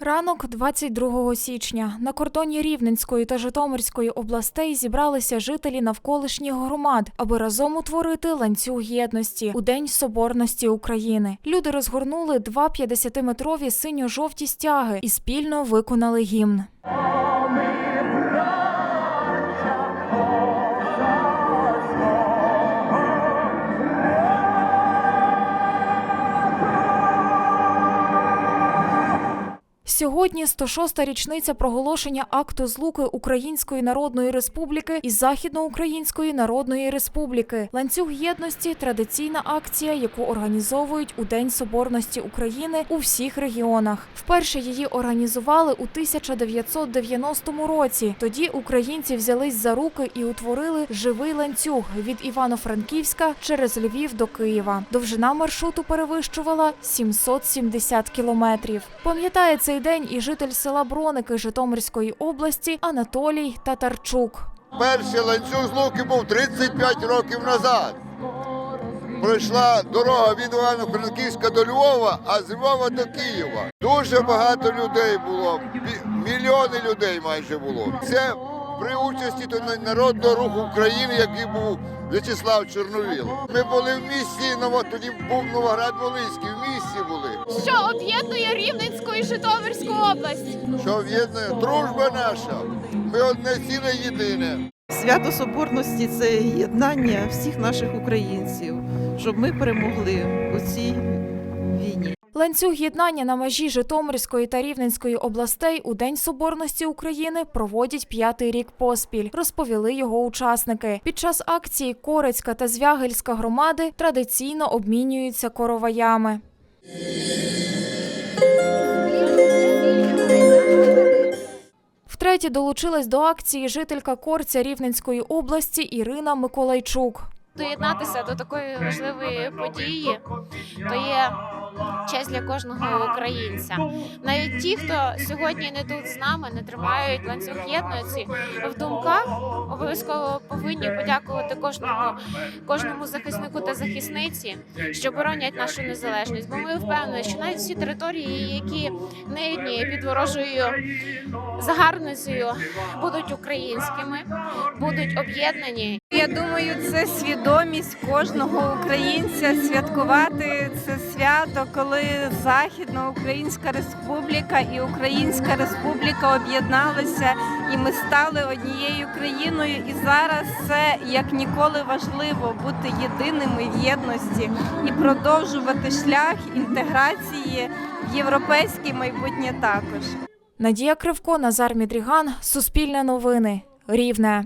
Ранок 22 січня на кордоні Рівненської та Житомирської областей зібралися жителі навколишніх громад, аби разом утворити ланцюг єдності у День Соборності України. Люди розгорнули два 50-метрові синьо-жовті стяги і спільно виконали гімн. Сьогодні 106-та річниця проголошення акту злуки Української Народної Республіки і Західноукраїнської Народної Республіки. Ланцюг єдності традиційна акція, яку організовують у День Соборності України у всіх регіонах. Вперше її організували у 1990 році. Тоді українці взялись за руки і утворили живий ланцюг від Івано-Франківська через Львів до Києва. Довжина маршруту перевищувала 770 кілометрів. Пам'ятає цей день і житель села Броники Житомирської області Анатолій Татарчук. Перший ланцюг з Луки був 35 років назад. Пройшла дорога від Івано-Франківська до Львова, а з Львова до Києва. Дуже багато людей було, мільйони людей майже було. Це при участі Народного руху України, який був В'ячеслав Чорновіл. Ми були в місті, тоді був Новоград Волинський, в місті були. що об'єднує Рівненську і Житомирську область. Що об'єднує дружба наша. Ми одне ціле єдине. Свято Соборності це єднання всіх наших українців, щоб ми перемогли у цій війні. Ланцюг єднання на межі Житомирської та Рівненської областей у День Соборності України проводять п'ятий рік поспіль, розповіли його учасники. Під час акції Корецька та Звягельська громади традиційно обмінюються короваями. Втретє долучилась до акції жителька Корця Рівненської області Ірина Миколайчук. Доєднатися до такої важливої події то є честь для кожного українця. Навіть ті, хто сьогодні не тут з нами, не тримають ланцюг єдності, в думках обов'язково повинні подякувати кожному, кожному захиснику та захисниці, що боронять нашу незалежність. Бо ми впевнені, що навіть всі території, які нині під ворожою загарбницею, будуть українськими, будуть об'єднані Я думаю, це свідомість кожного українця святкувати це свято, коли Західна Українська Республіка і Українська Республіка об'єдналися, і ми стали однією країною. І зараз це як ніколи важливо бути єдиними в єдності і продовжувати шлях інтеграції в європейське майбутнє також. Надія Кривко, Назар Мідріган, Суспільне новини, Рівне.